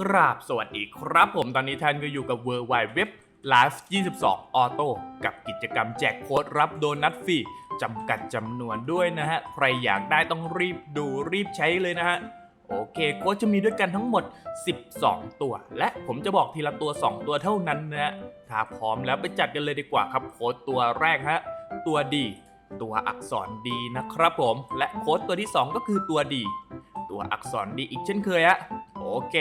กราบสวัสดีครับผมตอนนี้ท่านก็อยู่กับ w w w Live 22 Auto กับกิจกรรมแจกโค้ดรับโดนัทฟรีจำกัดจำนวนด้วยนะฮะ ใครอยากได้ต้องรีบดูรีบใช้เลยนะฮะ โอเคโค้ดจะมีด้วยกันทั้งหมด 12 ตัว และผมจะบอกทีละตัว 2 ตัวเท่านั้นนะฮะ ถ้าพร้อมแล้วไปจัดกันเลยดีกว่าครับโค้ดตัวแรกฮะ ตัวดี ตัวอักษรดีนะครับผม และโค้ดตัวที่ 2 ก็คือตัวดี ตัวอักษรดีอีกเช่นเคยฮะ โอเค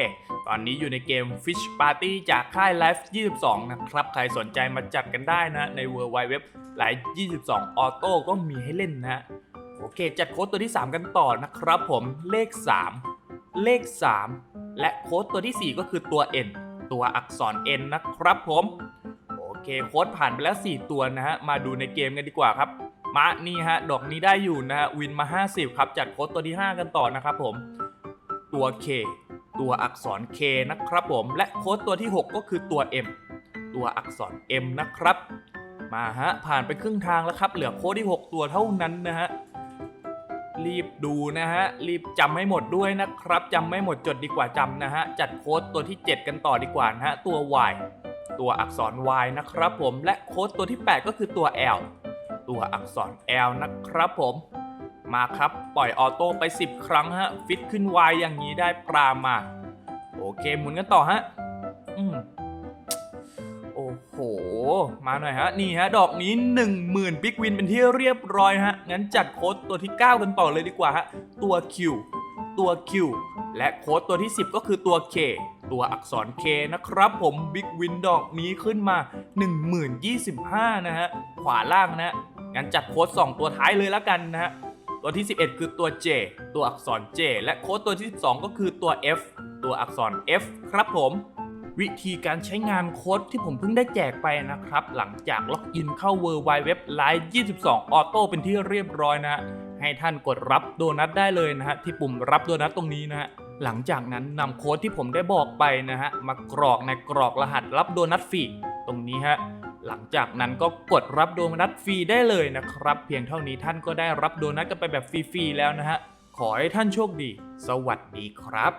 ตอนนี้อยู่ในเกม Fish Party จากค่าย Live 22 นะครับ ใครสนใจมาจัดกันได้นะใน w w w Live 22 Auto ก็มีให้เล่นนะ โอเค จัดโค้ดตัวที่ 3 กันต่อนะครับผม เลข 3 เลข 3 และโค้ดตัวทีสี่ 4 ก็คือตัว N ตัวอักษร N นะครับผม โอเค โค้ดผ่านไปแล้ว 4 ตัวนะฮะ มาดูในเกมกันดีกว่าครับมานี่ฮะ ดอกนี้ได้อยู่นะฮะ วินมา 50 ครับ จัดโค้ดตัวที่ 5 กันต่อนะครับผม ตัว K ตัวอักษร K นะครับผม และโค้ดตัวที่ 6 ก็คือตัว M ตัวอักษร M นะครับ มาฮะ ผ่านไปครึ่งทางแล้วครับ เหลือโค้ดที่ 6 ตัวเท่านั้นนะฮะ รีบดูนะฮะ รีบจำให้หมดด้วยนะครับจำไม่หมดจดดีกว่าจำนะฮะ จัดโค้ดตัวที่ 7 กันต่อดีกว่านะฮะ ตัว Y ตัวอักษร Y นะครับผม และโค้ดตัวที่ 8 ก็คือตัว L ตัวอักษร L นะครับผม มาครับ ปล่อยออโต้ไป 10 ครั้งฮะ ฟิตขึ้น Y อย่างนี้ได้ปลามา โอเคหมุนกันต่อฮะ อืมโอ้โห มาหน่อยฮะ นี่ฮะ ดอกนี้ 10,000บิ๊กวินเป็นที่เรียบร้อยฮะ งั้นจัดโค้ดตัวที่ 9 กันต่อเลยดีกว่าฮะ ตัว Q ตัว Q และโค้ดตัวที่ 10 ก็คือตัว K ตัวอักษร K นะครับผมบิ๊กวินดอกนี้ขึ้นมา 10,025 นะฮะ ขวาล่างนะฮะงั้นจัดโค้ด2 ตัวท้ายเลยแล้วกันนะฮะ ตัวที่ 11 คือตัว J ตัวอักษร J และโค้ดตัวที่ 12 ก็คือตัว F ตัวอักษร F ครับผม วิธีการใช้งานโค้ดที่ผมเพิ่งได้แจกไปนะครับ หลังจากล็อกอินเข้า w w w Live 22 Auto เป็นที่เรียบร้อยนะฮะให้ท่านกดรับโดนัทได้เลยนะฮะที่ปุ่มรับโดนัทตรงนี้นะฮะหลังจากนั้นนำโค้ดที่ผมได้บอกไปนะฮะมากรอกในกรอกรหัสรับโดนัทฟรีตรงนี้ฮะ หลังจากนั้นก็กดรับโดนัทฟรีได้เลยนะครับ เพียงเท่านี้ท่านก็ได้รับโดนัทกันไปแบบฟรีๆแล้วนะฮะ ขอให้ท่านโชคดี สวัสดีครับ